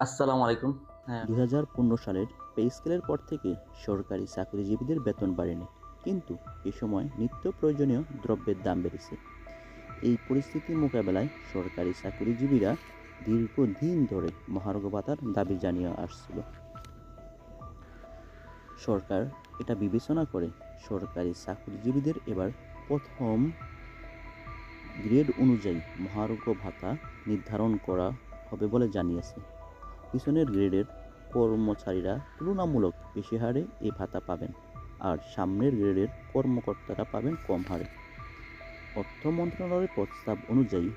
আসসালামু আলাইকুম। হ্যাঁ। দুই সালের পে স্কেলের পর থেকে সরকারি চাকরিজীবীদের বেতন বাড়েনি। কিন্তু এ সময় নিত্য প্রয়োজনীয় দ্রব্যের দাম বেড়েছে। এই পরিস্থিতি মোকাবেলায় সরকারি চাকরিজীবীরা দীর্ঘদিন ধরে মহার্ঘ ভাতার দাবি জানিয়ে আসছিল। সরকার এটা বিবেচনা করে সরকারি চাকরিজীবীদের এবার প্রথম গ্রেড অনুযায়ী মহার্ঘ ভাতা নির্ধারণ করা হবে বলে জানিয়েছে। পিছনের গ্রেডের কর্মচারীরা তুলনামূলক বেশি হারে এই ভাতা পাবেন আর সামনের গ্রেডের কর্মকর্তারা পাবেন কম হারে। অর্থ মন্ত্রণালয়ের প্রস্তাব অনুযায়ী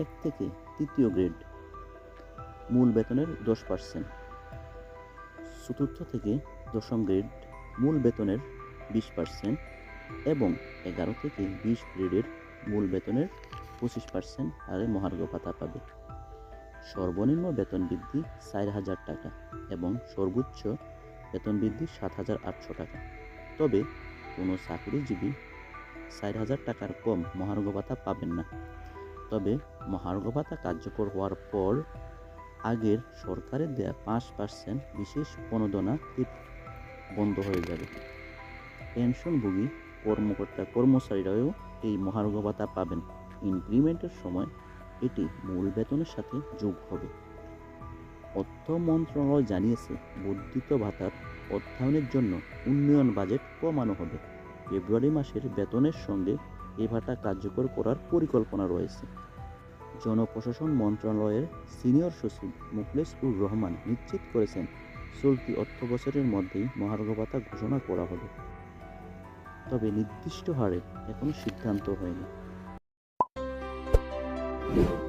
এক থেকে তৃতীয় গ্রেড মূল বেতনের দশ পার্সেন্ট। চতুর্থ থেকে দশম গ্রেড মূল বেতনের বিশ পার্সেন্ট এবং এগারো থেকে বিশ গ্রেডের মূল বেতনের পঁচিশ পার্সেন্ট হারে মহার্ঘ ভাতা পাবে। সর্বনিম্ন বেতন বৃদ্ধি চার হাজার টাকা এবং সর্বোচ্চ বেতন বৃদ্ধি সাত হাজার আটশো টাকা। তবে কোনো চাকরিজীবী চার হাজার টাকার কম মহার্ঘ ভাতা পাবেন না। তবে মহার্ঘ ভাতা কার্যকর হওয়ার পর আগের সরকারের দেয়া পাঁচ পার্সেন্ট বিশেষ প্রণোদনা বন্ধ হয়ে যাবে। পেনশনভোগী কর্মকর্তা কর্মচারীরাও এই মহার্ঘ ভাতা পাবেন। ইনক্রিমেন্টের সময় এটি মূল বেতনের সাথে যোগ হবে। অর্থ মন্ত্রণালয় জানিয়েছে, বর্ধিত ভাতার অর্থায়নের জন্য উন্নয়ন বাজেট কমানো হবে। ফেব্রুয়ারি মাসের বেতনের সঙ্গে এ ভাতা কার্যকর করার পরিকল্পনা রয়েছে। জনপ্রশাসন মন্ত্রণালয়ের সিনিয়র সচিব মুখলেসুর রহমান নিশ্চিত করেছেন, চলতি অর্থ বছরের মধ্যেই মহার্ঘ ভাতা ঘোষণা করা হবে। তবে নির্দিষ্ট হারে এখনও সিদ্ধান্ত হয়নি। you